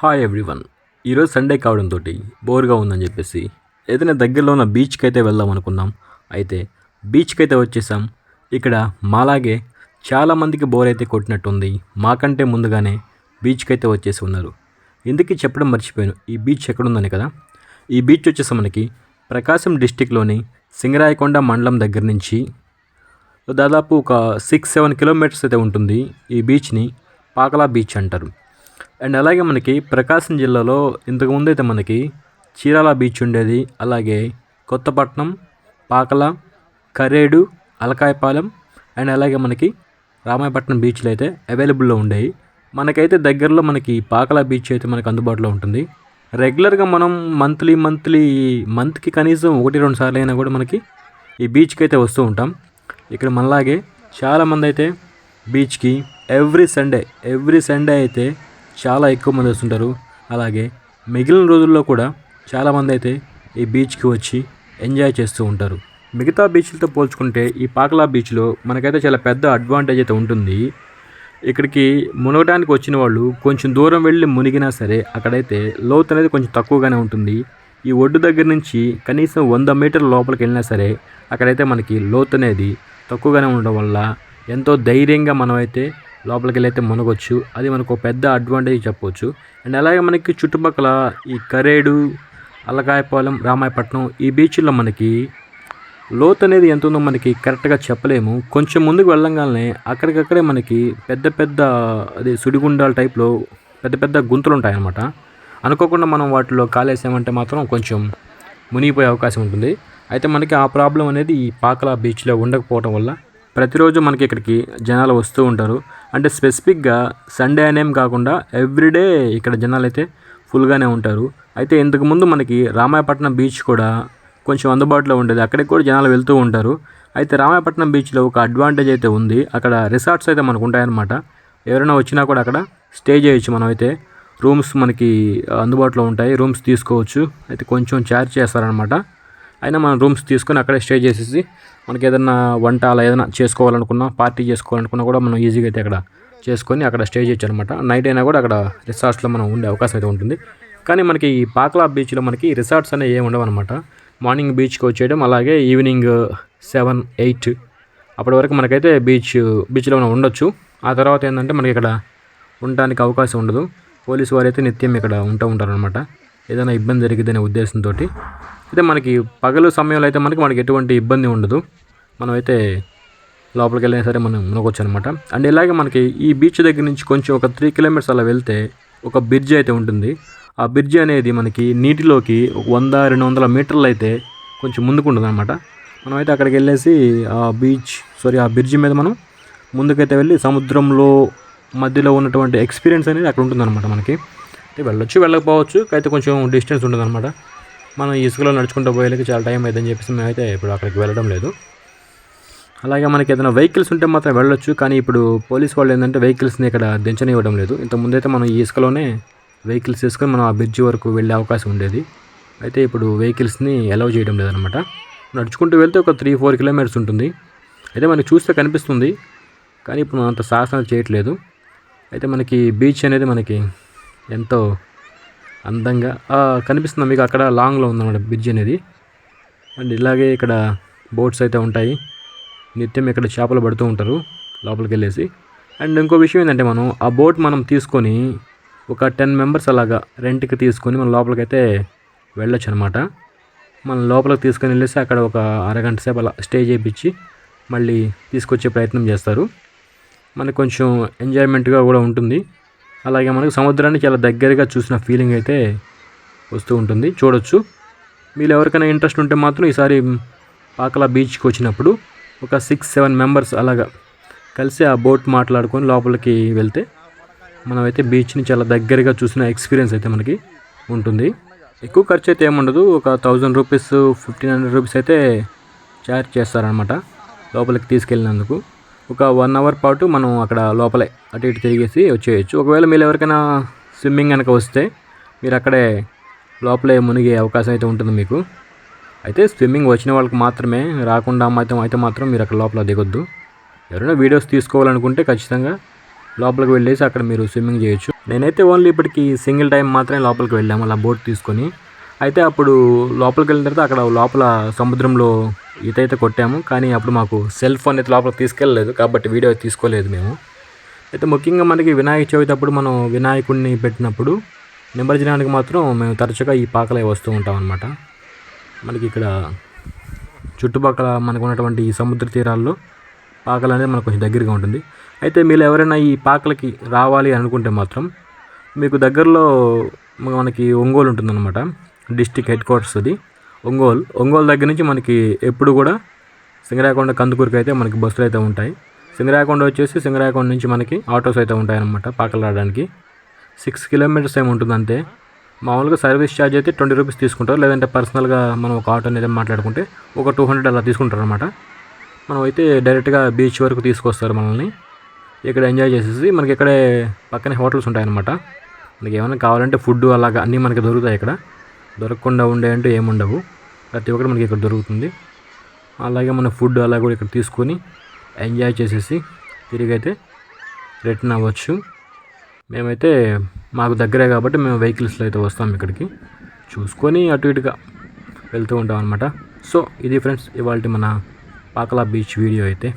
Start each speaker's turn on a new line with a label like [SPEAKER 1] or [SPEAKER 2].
[SPEAKER 1] Hi everyone ఈరోజు Sunday కావడంతో బోర్గా ఉందని చెప్పేసి ఏదైనా దగ్గరలో ఉన్న బీచ్కి అయితే వెళ్దాం అనుకున్నాం అయితే బీచ్కి అయితే వచ్చేసాం. ఇక్కడ మాలాగే చాలామందికి బోర్ అయితే కొట్టినట్టుంది. మాకంటే ముందుగానే బీచ్కి అయితే వచ్చేసి ఉన్నారు. ఇందుకే చెప్పడం మర్చిపోయాను. ఈ బీచ్ ఎక్కడుందని కదా? ఈ బీచ్ వచ్చేసి మనకి ప్రకాశం డిస్టిక్లోని సింగరాయకొండ మండలం దగ్గర నుంచి దాదాపు ఒక సిక్స్ సెవెన్ కిలోమీటర్స్ అయితే ఉంటుంది ఈ బీచ్ని. పాకలా బీచ్ అంటారు. అండ్ అలాగే మనకి ప్రకాశం జిల్లాలో ఇంతకుముందు అయితే మనకి చీరాల బీచ్ ఉండేది. అలాగే కొత్తపట్నం పాకల కరేడు అలకాయపాలెం అండ్ అలాగే మనకి రామాయపట్నం బీచ్లు అయితే అవైలబుల్లో ఉండేవి. మనకైతే దగ్గరలో మనకి పాకల బీచ్ అయితే మనకు అందుబాటులో ఉంటుంది. రెగ్యులర్గా మనం మంత్లీ మంత్లీ మంత్కి కనీసం ఒకటి రెండు సార్లు అయినా కూడా మనకి ఈ బీచ్కి అయితే వస్తూ ఉంటాం. ఇక్కడ మనలాగే చాలామంది అయితే బీచ్కి ఎవ్రీ సండే ఎవ్రీ సండే అయితే చాలా ఎక్కువ మంది వస్తుంటారు. అలాగే మిగిలిన రోజుల్లో కూడా చాలామంది అయితే ఈ బీచ్కి వచ్చి ఎంజాయ్ చేస్తూ ఉంటారు. మిగతా బీచ్లతో పోల్చుకుంటే ఈ పాకలా బీచ్లో మనకైతే చాలా పెద్ద అడ్వాంటేజ్ అయితే ఉంటుంది. ఇక్కడికి మునగడానికి వచ్చిన వాళ్ళు కొంచెం దూరం వెళ్ళి మునిగినా సరే అక్కడైతే లోతు అనేది కొంచెం తక్కువగానే ఉంటుంది. ఈ ఒడ్డు దగ్గర నుంచి కనీసం వంద మీటర్ల లోపలికి వెళ్ళినా సరే అక్కడైతే మనకి లోతు అనేది తక్కువగానే ఉండడం వల్ల ఎంతో ధైర్యంగా మనమైతే లోపలికి వెళ్ళైతే మునగొచ్చు. అది మనకు ఒక పెద్ద అడ్వాంటేజ్ చెప్పవచ్చు అండ్ అలాగే మనకి చుట్టుపక్కల ఈ కరేడు అల్లకాయపాలెం రామాయపట్నం ఈ బీచ్లో మనకి లోతు అనేది ఎంత ఉందో మనకి కరెక్ట్గా చెప్పలేము. కొంచెం ముందుకు వెళ్ళంగానే అక్కడికక్కడే మనకి పెద్ద పెద్ద అది సుడిగుండాల టైప్లో పెద్ద పెద్ద గుంతలు ఉంటాయన్నమాట అనుకోకుండా మనం వాటిలో కాలేసామంటే మాత్రం కొంచెం మునిగిపోయే అవకాశం ఉంటుంది. అయితే మనకి ఆ ప్రాబ్లం అనేది ఈ పాకల బీచ్లో ఉండకపోవడం వల్ల ప్రతిరోజు మనకి ఇక్కడికి జనాలు వస్తూ ఉంటారు. అంటే స్పెసిఫిక్గా సండే అనేం కాకుండా ఎవ్రీడే ఇక్కడ జనాలు అయితే ఫుల్గానే ఉంటారు. అయితే ఇంతకుముందు మనకి రామాయపట్నం బీచ్ కూడా కొంచెం అందుబాటులో ఉండేది. అక్కడికి కూడా జనాలు వెళ్తూ ఉంటారు. అయితే రామాయపట్నం బీచ్లో ఒక అడ్వాంటేజ్ అయితే ఉంది. అక్కడ రిసార్ట్స్ అయితే మనకు ఉంటాయన్నమాట. ఎవరైనా వచ్చినా కూడా అక్కడ స్టే చేయొచ్చు మనం అయితే రూమ్స్ మనకి అందుబాటులో ఉంటాయి. రూమ్స్ తీసుకోవచ్చు. అయితే కొంచెం ఛార్జ్ చేస్తారనమాట అయినా మనం రూమ్స్ తీసుకొని అక్కడే స్టే చేసేసి మనకి ఏదైనా వంట అలా ఏదైనా చేసుకోవాలనుకున్నా పార్టీ చేసుకోవాలనుకున్నా కూడా మనం ఈజీగా అయితే అక్కడ చేసుకొని అక్కడ స్టే చేయొచ్చు అనమాట నైట్ అయినా కూడా అక్కడ రిసార్ట్స్లో మనం ఉండే అవకాశం అయితే ఉంటుంది. కానీ మనకి ఈ పాక్లా బీచ్లో మనకి రిసార్ట్స్ అనేవి ఏమి ఉండవు అనమాట మార్నింగ్ బీచ్కి వచ్చేయడం అలాగే ఈవినింగ్ సెవెన్ ఎయిట్ అప్పటి వరకు మనకైతే బీచ్ బీచ్లో మనం ఉండొచ్చు. ఆ తర్వాత ఏంటంటే మనకి ఇక్కడ ఉండడానికి అవకాశం ఉండదు. పోలీసు వారు అయితే నిత్యం ఇక్కడ ఉంటూ ఉంటారనమాట ఏదైనా ఇబ్బంది జరిగిద్దనే ఉద్దేశంతో అయితే మనకి పగలు సమయంలో అయితే మనకి మనకి ఎటువంటి ఇబ్బంది ఉండదు. మనమైతే లోపలికి వెళ్ళినా సరే మనం మునగొచ్చు అనమాట అండ్ ఇలాగే మనకి ఈ బీచ్ దగ్గర నుంచి కొంచెం ఒక త్రీ కిలోమీటర్స్ అలా వెళ్తే ఒక బ్రిడ్జ్ అయితే ఉంటుంది. ఆ బ్రిడ్జ్ అనేది మనకి నీటిలోకి ఒక వంద రెండు వందల మీటర్లు అయితే కొంచెం ముందుకు ఉంటుంది అనమాట మనమైతే అక్కడికి వెళ్ళేసి ఆ బీచ్ సారీ ఆ బ్రిడ్జ్ మీద మనం ముందుకైతే వెళ్ళి సముద్రంలో మధ్యలో ఉన్నటువంటి ఎక్స్పీరియన్స్ అనేది అక్కడ ఉంటుందన్నమాట మనకి. అయితే వెళ్ళొచ్చు వెళ్ళకపోవచ్చు అయితే కొంచెం డిస్టెన్స్ ఉంటుందన్నమాట. మనం ఇసుకలో నడుచుకుంటూ పోయేకి చాలా టైం అవుతుందని చెప్పేసి మేమైతే ఇప్పుడు అక్కడికి వెళ్ళడం లేదు. అలాగే మనకి ఏదైనా వెహికల్స్ ఉంటే మాత్రం వెళ్ళొచ్చు కానీ ఇప్పుడు పోలీస్ వాళ్ళు ఏంటంటే వెహికల్స్ని ఇక్కడ దించనివ్వడం లేదు. ఇంతకుముందైతే మనం ఈ ఇసుకలోనే వెహికల్స్ తీసుకొని మనం ఆ బ్రిడ్జ్ వరకు వెళ్ళే అవకాశం ఉండేది. అయితే ఇప్పుడు వెహికల్స్ని అలౌ చేయడం లేదనమాట నడుచుకుంటూ వెళ్తే ఒక త్రీ ఫోర్ కిలోమీటర్స్ ఉంటుంది. అయితే మనకి చూస్తే కనిపిస్తుంది కానీ ఇప్పుడు మనం అంత సాహసం చేయట్లేదు. అయితే మనకి బీచ్ అనేది మనకి ఎంతో అందంగా కనిపిస్తుంది మీకు అక్కడ లాంగ్లో ఉందన్నమాట బ్రిడ్జ్ అనేది. అండ్ ఇలాగే ఇక్కడ బోట్స్ అయితే ఉంటాయి. నిత్యం ఇక్కడ చేపలు పడుతూ ఉంటారు లోపలికి వెళ్ళేసి అండ్ ఇంకో విషయం ఏంటంటే మనం ఆ బోట్ మనం తీసుకొని ఒక టెన్ మెంబర్స్ అలాగా రెంట్కి తీసుకొని మనం లోపలికైతే వెళ్ళొచ్చు అనమాట మనం లోపలికి తీసుకొని వెళ్ళేసి అక్కడ ఒక అరగంట సేపు అలా స్టే చేయించి మళ్ళీ తీసుకొచ్చే ప్రయత్నం చేస్తారు. మనకు కొంచెం ఎంజాయ్మెంట్గా కూడా ఉంటుంది. అలాగే మనకు సముద్రాన్ని చాలా దగ్గరగా చూసిన ఫీలింగ్ అయితే వస్తూ ఉంటుంది. చూడొచ్చు. మీరు ఎవరికైనా ఇంట్రెస్ట్ ఉంటే మాత్రం ఈసారి పాకలా బీచ్కి వచ్చినప్పుడు ఒక సిక్స్ సెవెన్ మెంబర్స్ అలాగా కలిసి ఆ బోట్ మాట్లాడుకొని లోపలికి వెళ్తే మనమైతే బీచ్ని చాలా దగ్గరగా చూసిన ఎక్స్పీరియన్స్ అయితే మనకి ఉంటుంది. ఎక్కువ ఖర్చు అయితే ఏముండదు ఒక thousand rupees fifteen hundred rupees అయితే ఛార్జ్ చేస్తారనమాట లోపలికి తీసుకెళ్ళినందుకు. ఒక వన్ అవర్ పాటు మనం అక్కడ లోపలే అటు ఇటు తిరిగేసి వచ్చేయచ్చు. ఒకవేళ మీరు ఎవరికైనా స్విమ్మింగ్ కనుక వస్తే మీరు అక్కడే లోపలే మునిగే అవకాశం అయితే ఉంటుంది మీకు. అయితే స్విమ్మింగ్ వచ్చిన వాళ్ళకి మాత్రమే రాకుండా మాత్రం అయితే మాత్రం మీరు అక్కడ లోపల దిగొద్దు. ఎవరైనా వీడియోస్ తీసుకోవాలనుకుంటే ఖచ్చితంగా లోపలికి వెళ్ళేసి అక్కడ మీరు స్విమ్మింగ్ చేయొచ్చు. నేనైతే ఓన్లీ ఇప్పటికి సింగిల్ టైం మాత్రమే లోపలికి వెళ్ళాము అలా బోట్ తీసుకొని. అయితే అప్పుడు లోపలికి వెళ్ళిన తర్వాత అక్కడ లోపల సముద్రంలో ఈత అయితే కొట్టాము కానీ అప్పుడు మాకు సెల్ ఫోన్ అయితే లోపలికి తీసుకెళ్ళలేదు కాబట్టి వీడియో తీసుకోలేదు మేము. అయితే ముఖ్యంగా మనకి వినాయక చవితి అప్పుడు మనం వినాయకుడిని పెట్టినప్పుడు నిమజ్జనానికి మాత్రం మేము తరచుగా ఈ పాకలే వస్తూ ఉంటాం అనమాట మనకి ఇక్కడ చుట్టుపక్కల మనకు ఉన్నటువంటి ఈ సముద్ర తీరాల్లో పాకలు అనేది మనకు కొంచెం దగ్గరగా ఉంటుంది. అయితే మీరు ఎవరైనా ఈ పాకలకి రావాలి అనుకుంటే మాత్రం మీకు దగ్గరలో మనకి ఒంగోలు ఉంటుందన్నమాట డిస్టిక్ హెడ్ క్వార్టర్స్ అది. ఒంగోలు. ఒంగోలు దగ్గర నుంచి మనకి ఎప్పుడు కూడా సింగరాకొండ కందుకూరుకి అయితే మనకి బస్సులు అయితే ఉంటాయి. సింగరాకొండ వచ్చేసి సింగరాకొండ నుంచి మనకి ఆటోస్ అయితే ఉంటాయన్నమాట పాకలు రావడానికి సిక్స్ కిలోమీటర్స్ ఏమి ఉంటుంది అంతే. మామూలుగా సర్వీస్ ఛార్జ్ అయితే ట్వంటీ రూపీస్ తీసుకుంటారు. లేదంటే పర్సనల్గా మనం ఒక ఆటో అనేది మాట్లాడుకుంటే ఒక టూ హండ్రెడ్ అలా తీసుకుంటారు అనమాట మనం అయితే డైరెక్ట్గా బీచ్ వరకు తీసుకొస్తారు మనల్ని. ఇక్కడ ఎంజాయ్ చేసేసి మనకి ఇక్కడే పక్కనే హోటల్స్ ఉంటాయన్నమాట. మనకి ఏమైనా కావాలంటే ఫుడ్ అలాగా అన్నీ మనకి దొరుకుతాయి ఇక్కడ. దొరకకుండా ఉండే అంటే ఏముండవు. ప్రతి ఒక్కటి మనకి ఇక్కడ దొరుకుతుంది. అలాగే మన ఫుడ్ అలా కూడా ఇక్కడ తీసుకొని ఎంజాయ్ చేసేసి తిరిగి అయితే రిటర్న్ అవ్వచ్చు. మేమైతే మాకు దగ్గరే కాబట్టి మేము వెహికల్స్లో అయితే వస్తాం ఇక్కడికి. చూసుకొని అటు ఇటుగా వెళ్తూ ఉంటాం అనమాట సో ఇది ఫ్రెండ్స్ ఇవాళ మన పాకలా బీచ్ వీడియో అయితే.